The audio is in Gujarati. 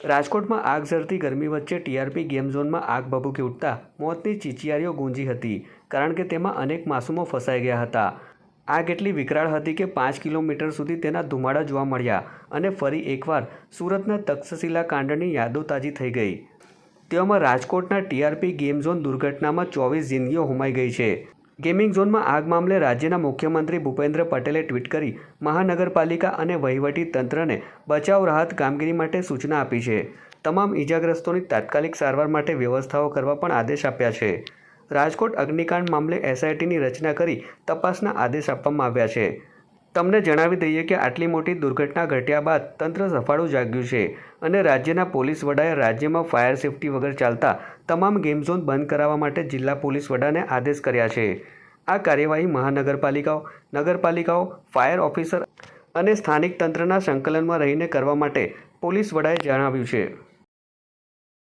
રાજકોટમાં આગ ઝરતી ગરમી વચ્ચે ટીઆરપી ગેમ ઝોનમાં આગ ભભૂકી ઉઠતા મોતની ચીચિયારીઓ ગુંજી હતી, કારણ કે તેમાં અનેક માસૂમો ફસાઈ ગયા હતા. આગ એટલી વિકરાળ હતી કે પાંચ કિલોમીટર સુધી તેના ધુમાડા જોવા મળ્યા અને ફરી એકવાર સુરતના તક્ષશિલા કાંડની યાદો તાજી થઈ ગઈ. તેઓમાં રાજકોટના ટીઆરપી ગેમ ઝોન દુર્ઘટનામાં ચોવીસ જિંદગીઓ હોમાઈ ગઈ છે. ગેમિંગ ઝોનમાં આગ મામલે રાજ્યના મુખ્યમંત્રી ભૂપેન્દ્ર પટેલે ટ્વીટ કરી, મહાનગરપાલિકા અને વહીવટી તંત્રને બચાવ રાહત કામગીરી માટે સૂચના આપી છે. તમામ ઈજાગ્રસ્તોની તાત્કાલિક સારવાર માટે વ્યવસ્થાઓ કરવા પણ આદેશ આપ્યા છે. રાજકોટ અગ્નિકાંડ મામલે એસઆઈટીની રચના કરી તપાસના આદેશ આપવામાં આવ્યા છે. તમને જણાવી દઈએ કે આટલી મોટી દુર્ઘટના ઘટ્યા બાદ તંત્ર સફાળું જાગ્યું છે અને રાજ્યના પોલીસ વડાએ રાજ્યમાં ફાયર સેફટી વગર ચાલતા તમામ ગેમ ઝોન બંધ કરાવવા માટે જિલ્લા પોલીસ વડાને આદેશ કર્યા છે. આ કાર્યવાહી મહાનગરપાલિકાઓ, નગરપાલિકાઓ, ફાયર ઓફિસર અને સ્થાનિક તંત્રના સંકલનમાં રહીને કરવા માટે પોલીસ વડાએ જણાવ્યું છે.